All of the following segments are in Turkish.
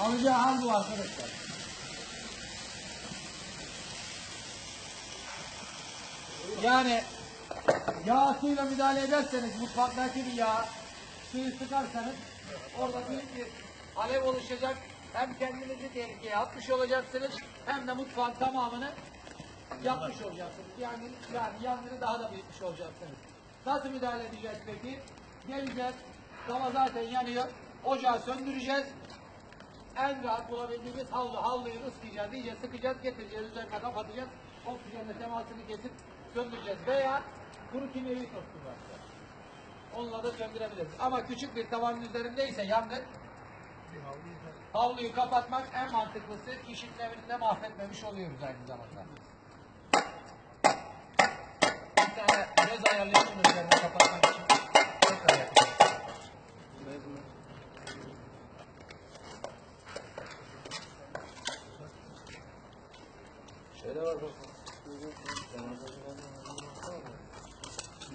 Alacağı an bu arkadaşlar. Yani yağ suyla müdahale ederseniz mutfaktaki bir yağ suyu sıkarsanız orada büyük bir alev oluşacak. Hem kendinizi tehlikeye atmış olacaksınız hem de mutfağın tamamını yakmış olacaksınız. Yani, yani yangını daha da büyütmüş olacaksınız. Nasıl müdahale edeceğiz peki? Geleceğiz. Tava zaten yanıyor. Ocağı söndüreceğiz. En rahat bulabildiğimiz havlu, havluyu ıslayacağız, iyice sıkacağız, getireceğiz, üzerine kapatacağız. Oksijenle temasını kesip söndüreceğiz. Veya kuru kimyevi var. Onunla da söndürebiliriz. Ama küçük bir tavanın üzerindeyse yangın havluyu kapatmak en mantıklısı. İşin evini de mahvetmemiş oluyoruz aynı zamanda. ayarlayacağım üzerine kapatmak için. Tekrar yapacağım. Şöyle var bak.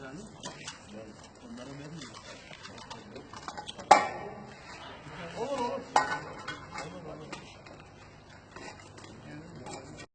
Yani? Yani. Onlara vermiyor.